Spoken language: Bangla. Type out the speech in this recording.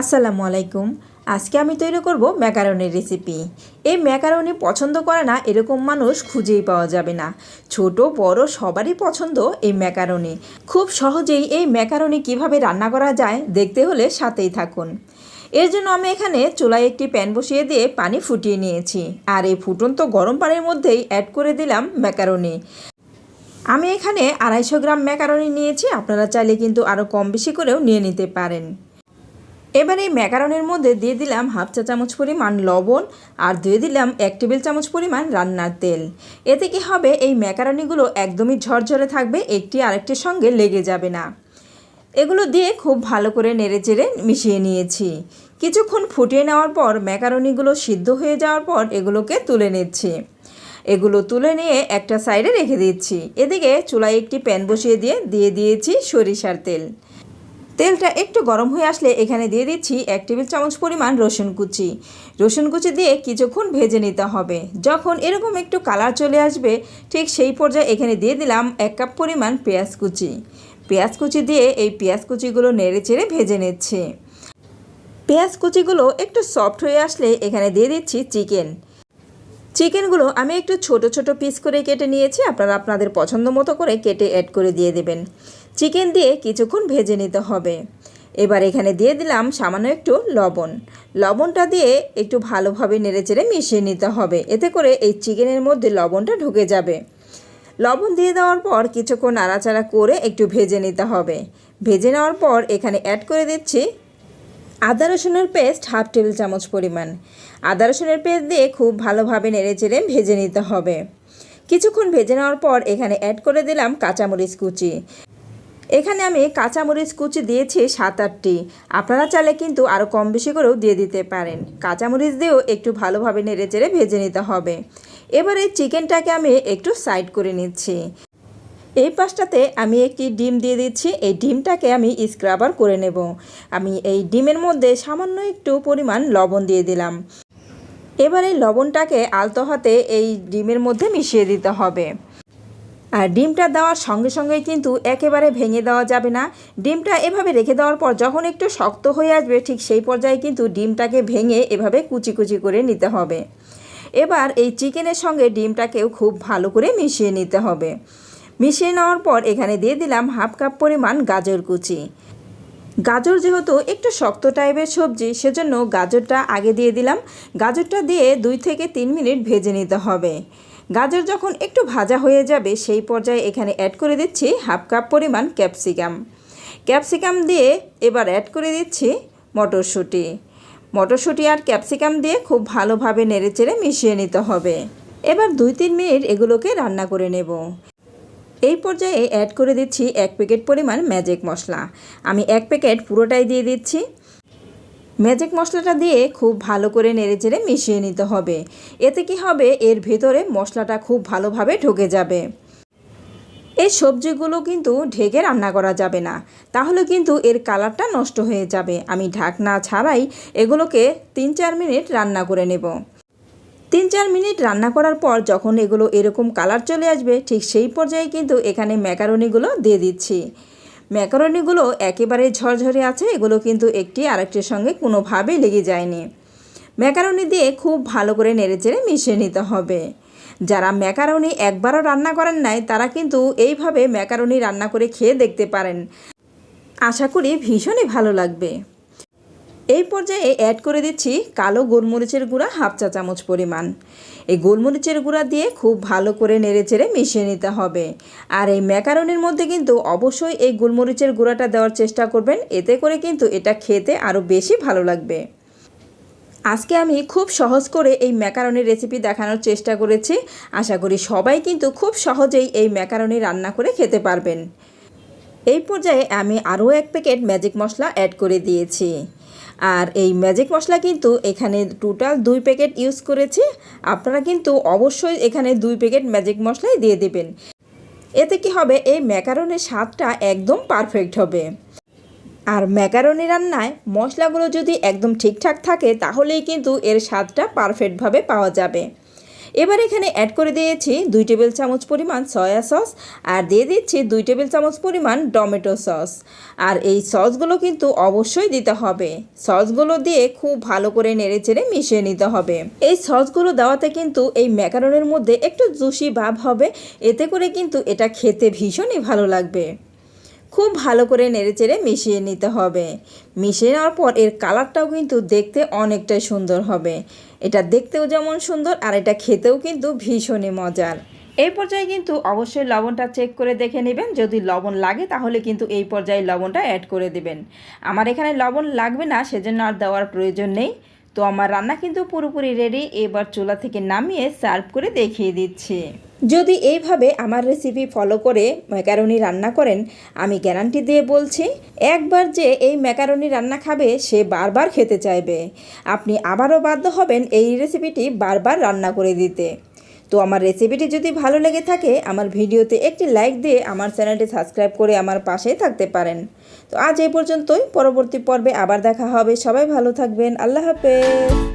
আসসালামু আলাইকুম। আজকে আমি তৈরি করব ম্যাকারনির রেসিপি। এই ম্যাকারনি পছন্দ করে না, এরকম মানুষ খুঁজেই পাওয়া যাবে না। ছোট, বড়, সবারই পছন্দ এই ম্যাকারনি। খুব সহজেই এই ম্যাকারনি কীভাবে রান্না করা যায় দেখতে হলে সাথেই থাকুন। এর জন্য আমি এখানে চুলায় একটি প্যান বসিয়ে দিয়ে পানি ফুটিয়ে নিয়েছি। আর এই ফুটন্ত গরম পানির মধ্যেই অ্যাড করে দিলাম ম্যাকারনি। আমি এখানে আড়াইশো গ্রাম ম্যাকারনি নিয়েছি, আপনারা চাইলে কিন্তু আরও কম বেশি করেও নিয়ে নিতে পারেন। এবার এই ম্যাকারনের মধ্যে দিয়ে দিলাম হাফ চা চামচ পরিমাণ লবণ আর দিয়ে দিলাম এক টেবিল চামচ পরিমাণ রান্নার তেল। এতে কি হবে? এই ম্যাকারনিগুলো একদমই ঝরঝরে থাকবে, একটি আরেকটির সঙ্গে লেগে যাবে না। এগুলো দিয়ে খুব ভালো করে নেড়ে চেড়ে মিশিয়ে নিয়েছি। কিছুক্ষণ ফুটিয়ে নেওয়ার পর ম্যাকারনিগুলো সিদ্ধ হয়ে যাওয়ার পর এগুলোকে তুলে নিচ্ছি। এগুলো তুলে নিয়ে একটা সাইডে রেখে দিচ্ছি। এদিকে চুলায় একটি প্যান বসিয়ে দিয়ে দিয়ে দিয়েছি সরিষার তেল। তেলটা একটু গরম হয়ে আসলে এখানে দিয়ে দিচ্ছি এক টেবিল চামচ পরিমাণ রসুন কুচি। রসুন কুচি দিয়ে কিছুক্ষণ ভেজে নিতে হবে। যখন এরকম একটু কালার চলে আসবে, ঠিক সেই পর্যায়ে এখানে দিয়ে দিলাম এক কাপ পরিমাণ পেঁয়াজ কুচি। পেঁয়াজ কুচি দিয়ে এই পেঁয়াজ কুচিগুলো নেড়ে চেড়ে ভেজে নিচ্ছি। পেঁয়াজ কুচিগুলো একটু সফট হয়ে আসলে এখানে দিয়ে দিচ্ছি চিকেন। চিকেনগুলো আমি একটু ছোট ছোট পিস করে কেটে নিয়েছি। আপনারা আপনাদের পছন্দ মতো করে কেটে অ্যাড করে দিয়ে দেবেন। চিকেন দিয়ে কিছুক্ষণ ভেজে নিতে হবে। এবার এখানে দিয়ে দিলাম সামান্য একটু লবণ। লবণটা দিয়ে একটু ভালোভাবে নেড়েচেড়ে মিশিয়ে নিতে হবে। এতে করে এই চিকেনের মধ্যে লবণটা ঢুকে যাবে। লবণ দিয়ে দেওয়ার পর কিছুক্ষণ নাড়াচাড়া করে একটু ভেজে নিতে হবে। ভেজে নেওয়ার পর এখানে অ্যাড করে দিচ্ছি আদা রসুনের পেস্ট হাফ টেবিল চামচ পরিমাণ। আদা রসুনের পেস্ট দিয়ে খুব ভালোভাবে নেড়ে চেড়ে ভেজে নিতে হবে। কিছুক্ষণ ভেজে নেওয়ার পর এখানে অ্যাড করে দিলাম কাঁচামরিচ কুচি। এখানে আমি কাঁচামরিচ কুচি দিয়েছি সাত আটটি। আপনারা চাইলে কিন্তু আরও কম বেশি করেও দিয়ে দিতে পারেন। কাঁচামরিচ দিয়েও একটু ভালোভাবে নেড়ে চেড়ে ভেজে নিতে হবে। এবারে চিকেনটাকে আমি একটু সাইড করে নিচ্ছি। এই পাশটাতে আমি একটি ডিম দিয়ে দিচ্ছি। এই ডিমটাকে আমি স্ক্রাবার করে নেব। আমি এই ডিমের মধ্যে সামান্য একটু পরিমাণ লবণ দিয়ে দিলাম। এবার এই লবণটাকে আলতো হাতে এই ডিমের মধ্যে মিশিয়ে দিতে হবে। আর ডিমটা দেওয়ার সঙ্গে সঙ্গেই কিন্তু একেবারে ভেঙে দেওয়া যাবে না। ডিমটা এভাবে রেখে দেওয়ার পর যখন একটু শক্ত হয়ে আসবে, ঠিক সেই পর্যায়ে কিন্তু ডিমটাকে ভেঙে এভাবে কুচি কুচি করে নিতে হবে। এবার এই চিকেনের সঙ্গে ডিমটাকেও খুব ভালো করে মিশিয়ে নিতে হবে। মিশিয়ে নেওয়ার পর এখানে দিয়ে দিলাম হাফ কাপ পরিমাণ গাজর কুচি। গাজর যেহেতু একটু শক্ত টাইপের সবজি, সেজন্য গাজরটা আগে দিয়ে দিলাম। গাজরটা দিয়ে দুই থেকে তিন মিনিট ভেজে নিতে হবে। গাজর যখন একটু ভাজা হয়ে যাবে, সেই পর্যায়ে এখানে অ্যাড করে দিচ্ছি হাফ কাপ পরিমাণ ক্যাপসিকাম। ক্যাপসিকাম দিয়ে এবার অ্যাড করে দিচ্ছি মটরশুঁটি। মটরশুঁটি আর ক্যাপসিকাম দিয়ে খুব ভালোভাবে নেড়েচেড়ে মিশিয়ে নিতে হবে। এবার দুই তিন মিনিট এগুলোকে রান্না করে নেব। এই পর্যায়ে অ্যাড করে দিচ্ছি এক প্যাকেট পরিমাণ ম্যাজিক মশলা। আমি এক প্যাকেট পুরোটাই দিয়ে দিচ্ছি। ম্যাজিক মশলাটা দিয়ে খুব ভালো করে নেড়েচেড়ে মিশিয়ে নিতে হবে। এতে কি হবে? এর ভেতরে মশলাটা খুব ভালোভাবে ঢুকে যাবে। এই সবজিগুলো কিন্তু ঢেকে রান্না করা যাবে না। তাহলে কিন্তু এর কালারটা নষ্ট হয়ে যাবে। আমি ঢাকনা ছাড়াই এগুলোকে তিন চার মিনিট রান্না করে নেব। তিন চার মিনিট রান্না করার পর যখন এগুলো এরকম কালার চলে আসবে, ঠিক সেই পর্যায়ে কিন্তু এখানে ম্যাকারনিগুলো দিয়ে দিচ্ছি। ম্যাকারনিগুলো একেবারে ঝরঝরে আছে, এগুলো কিন্তু একটি আরেকটির সঙ্গে কোনোভাবেই লেগে যায়নি। ম্যাকারনি দিয়ে খুব ভালো করে নেড়ে নেড়েচেড়ে মিশিয়ে নিতে হবে। যারা ম্যাকারনি একবারও রান্না করেন নাই, তারা কিন্তু এইভাবে ম্যাকারনি রান্না করে খেয়ে দেখতে পারেন। আশা করি ভীষণই ভালো লাগবে। এই পর্যায়ে অ্যাড করে দিচ্ছি কালো গোলমরিচের গুঁড়া হাফ চা চামচ পরিমাণ। এই গোলমরিচের গুঁড়া দিয়ে খুব ভালো করে নেড়েচেড়ে মিশিয়ে নিতে হবে। আর এই ম্যাকারনির মধ্যে কিন্তু অবশ্যই এই গোলমরিচের গুঁড়াটা দেওয়ার চেষ্টা করবেন, এতে করে কিন্তু এটা খেতে আরও বেশি ভালো লাগবে। আজকে আমি খুব সহজ করে এই ম্যাকারনির রেসিপি দেখানোর চেষ্টা করেছি। আশা করি সবাই কিন্তু খুব সহজেই এই ম্যাকারনি রান্না করে খেতে পারবেন। এই পর্যায়ে আমি আরও এক প্যাকেট ম্যাজিক মশলা অ্যাড করে দিয়েছি। আর এই ম্যাজিক মশলা কিন্তু এখানে টোটাল দুই প্যাকেট ইউজ করেছি। আপনারা কিন্তু অবশ্যই এখানে দুই প্যাকেট ম্যাজিক মশলাই দিয়ে দেবেন। এতে কি হবে? এই ম্যাকারনের স্বাদটা একদম পারফেক্ট হবে। আর ম্যাকারনি রান্নায় মশলাগুলো যদি একদম ঠিকঠাক থাকে, তাহলেই কিন্তু এর স্বাদটা পারফেক্টভাবে পাওয়া যাবে। এবার এখানে অ্যাড করে দিয়েছি দুই টেবিল চামচ পরিমাণ সয়া সস আর দিয়ে দিচ্ছি দুই টেবিল চামচ পরিমাণ টমেটো সস আর এই সসগুলো কিন্তু অবশ্যই দিতে হবে। সসগুলো দিয়ে খুব ভালো করে নেড়ে চেড়ে মিশিয়ে নিতে হবে। এই সসগুলো দেওয়াতে কিন্তু এই ম্যাকারনের মধ্যে একটু জুসি ভাব হবে। এতে করে কিন্তু এটা খেতে ভীষণই ভালো লাগবে। খুব ভালো করে নেড়েচেড়ে মিশিয়ে নিতে হবে। মিশিয়ে নেওয়ার পর এর কালারটাও কিন্তু দেখতে অনেকটাই সুন্দর হবে। এটা দেখতেও যেমন সুন্দর আর এটা খেতেও কিন্তু ভীষণই মজার। এই পর্যায়ে কিন্তু অবশ্যই লবণটা চেক করে দেখে নেবেন। যদি লবণ লাগে তাহলে কিন্তু এই পর্যায়ে লবণটা অ্যাড করে দেবেন। আমার এখানে লবণ লাগবে না, সেজন্য আর দেওয়ার প্রয়োজন নেই। তো আমার রান্না কিন্তু পুরোপুরি রেডি এবার চুলা থেকে নামিয়ে সার্ভ করে দেখিয়ে দিচ্ছি। যদি এইভাবে আমার রেসিপি ফলো করে ম্যাকারনি রান্না করেন, আমি গ্যারান্টি দিয়ে বলছি, একবার যে এই ম্যাকারনি রান্না খাবে, সে বারবার খেতে চাইবে। আপনি আবারও বাধ্য হবেন এই রেসিপিটি বারবার রান্না করে দিতে। তো আমার রেসিপিটি যদি ভালো লেগে থাকে, আমার ভিডিওতে একটি লাইক দিয়ে আমার চ্যানেলটি সাবস্ক্রাইব করে আমার পাশেই থাকতে পারেন। তো আজ এই পর্যন্তই, পরবর্তী পর্বে আবার দেখা হবে। সবাই ভালো থাকবেন। আল্লাহ হাফেজ।